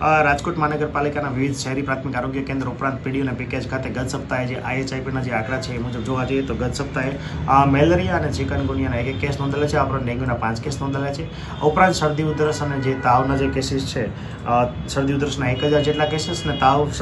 રાજકોટ મહાનગરપાલિકાના વિવિધ શહેરી પ્રાથમિક આરોગ્ય કેન્દ્ર ઉપરાંત પીડી અને પેકેજ ખાતે ગત સપ્તાહે જે આઈએચઆઈપીના જે આંકડા છે એ મુજબ જોવા જઈએ તો ગત સપ્તાહે મેલેરિયા અને ચિકનગુનિયાના એક એક કેસ નોંધેલા છે આ ઉપરાંત ડેન્ગ્યુના પાંચ કેસ નોંધેલા છે. ઉપરાંત શરદી, ઉધરસ અને જે તાવના જે કેસીસ છે શરદી, ઉધરસના એક હજાર જેટલા કેસીસ અને તાવ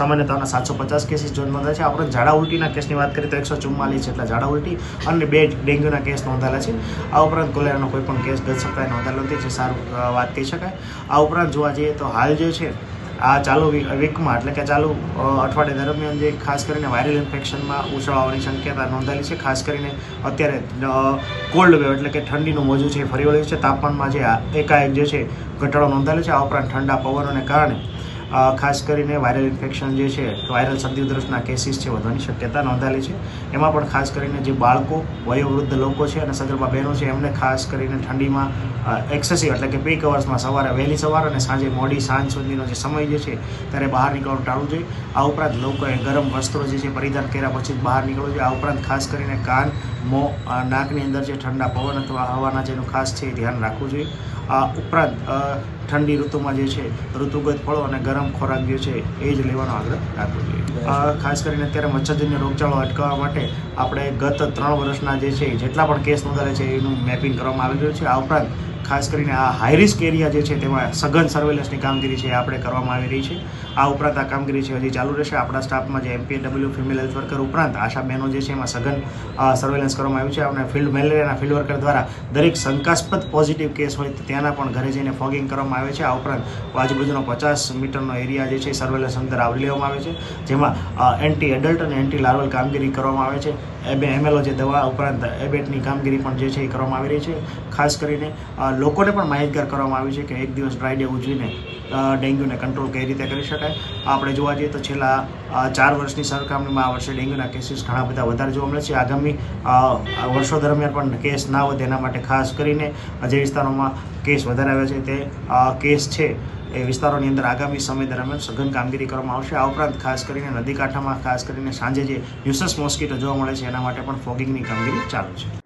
સામાન્ય તાવના સાતસો પચાસ કેસીસ જોવા નોંધાયા છે. આ ઉપરાંત ઝાડા ઉલટીના કેસની વાત કરીએ તો એકસો ચુમ્માલીસ જેટલા ઝાડા ઉલટી અને બે ડેન્ગ્યુના કેસ નોંધાયેલા છે. આ ઉપરાંત કોલેરાનો કોઈ પણ કેસ ગત સપ્તાહે નોંધાયેલો નથી, જે સારું વાત કહી શકાય. આ ઉપરાંત જોવા જઈએ તો હાલ જે છે, આ ચાલુ વીકમાં, એટલે કે ચાલુ અઠવાડિયા દરમિયાન જે ખાસ કરીને વાયરલ ઇન્ફેક્શનમાં ઉછળ આવવાની શક્યતા નોંધાયેલી છે. ખાસ કરીને અત્યારે કોલ્ડ વેવ, એટલે કે ઠંડીનું મોજું છે ફરી વળ્યું છે. તાપમાનમાં જે એકાએક જે છે, ઘટાડો નોંધાયેલો છે. આ ઉપરાંત ઠંડા પવનોને કારણે ખાસ કરીને વાયરલ ઇન્ફેક્શન જે છે વાયરલ ઉધરસના કેસીસ છે, વધવાની શક્યતા નોંધાયેલી છે. એમાં પણ ખાસ કરીને જે બાળકો, વયોવૃદ્ધ લોકો છે અને સગર્ભા બહેનો છે, એમને ખાસ કરીને ઠંડીમાં એક્સેસિવ એટલે કે પીક અવર્સમાં સવારે, વહેલી સવાર અને સાંજે મોડી સાંજ સુધીનો જે સમય જે છે, ત્યારે બહાર નીકળવાનું ટાળવું જોઈએ. આ ઉપરાંત લોકોએ ગરમ વસ્ત્રો જે છે, પરિધાન કર્યા પછી જ બહાર નીકળવું જોઈએ. આ ઉપરાંત ખાસ કરીને કાન, મો નાકની અંદર જે ઠંડા પવન અથવા હવાના જેનું ખાસ છે, એ ધ્યાન રાખવું જોઈએ. આ ઉપરાંત ઠંડી ઋતુમાં જે છે ઋતુગત ફળો અને ગરમ ખોરાક જે છે એ જ લેવાનો આગ્રહ રાખવો જોઈએ. ખાસ કરીને અત્યારે મચ્છરજન્ય રોગચાળો અટકાવવા માટે આપણે ગત ત્રણ વર્ષના જે છે જેટલા પણ કેસ નોંધાયા છે એનું મેપિંગ કરવામાં આવી રહ્યું છે. આ ઉપરાંત ખાસ કરીને આ હાઈ રિસ્ક એરિયા જે છે તેમાં સઘન સર્વેલન્સની કામગીરી છે આપણે કરવામાં આવી રહી છે. આ ઉપરાંત આ કામગીરી છે હજી ચાલુ રહેશે. આપણા સ્ટાફમાં જે એમપીડબલ્યુ ફિમેલ હેલ્થ વર્કર ઉપરાંત આશા જે છે એમાં સઘન સર્વેલન્સ કરવામાં આવ્યું છે. અને ફિલ્ડ મેલેરિયાના ફિલ્ડ વર્કર દ્વારા દરેક શંકાસ્પદ પોઝિટિવ કેસ હોય ત્યાંના પણ ઘરે જઈને ફોગિંગ કરવામાં આવે છે. આ ઉપરાંત આજુબાજુનો પચાસ મીટરનો એરિયા જે છે સર્વેલન્સ અંદર આવરી લેવામાં આવે છે. જેમાં એન્ટી એડલ્ટ અને એન્ટી લાર્વલ કામગીરી કરવામાં આવે છે. એબે એમએલઓ જે દવા ઉપરાંત એબેટની કામગીરી પણ જે છે એ કરવામાં આવી રહી છે. ખાસ કરીને લોકોને પણ માહિતગાર કરવામાં આવી છે કે એક દિવસ ડ્રાય ડે ઉજવીને ડેન્ગ્યુને કંટ્રોલ કઈ રીતે કરી શકાય. આપણે જોવા જઈએ તો છેલ્લા ચાર વર્ષની સરખામણીમાં આ વર્ષે ડેન્ગ્યુના કેસીસ ઘણા બધા વધારે જોવા મળે છે. આગામી વર્ષો દરમિયાન પણ કેસ ના વધે એના માટે ખાસ કરીને જે વિસ્તારોમાં કેસ વધારે આવ્યા છે તે કેસ છે એ વિસ્તારોની અંદર આગામી સમય દરમિયાન સઘન કામગીરી કરવામાં આવશે. આ ઉપરાંત ખાસ કરીને નદી કાંઠામાં ખાસ કરીને સાંજે જે ન્યુસસ મોસ્કીટો જોવા મળે છે, એના માટે પણ ફોગિંગની કામગીરી ચાલુ છે.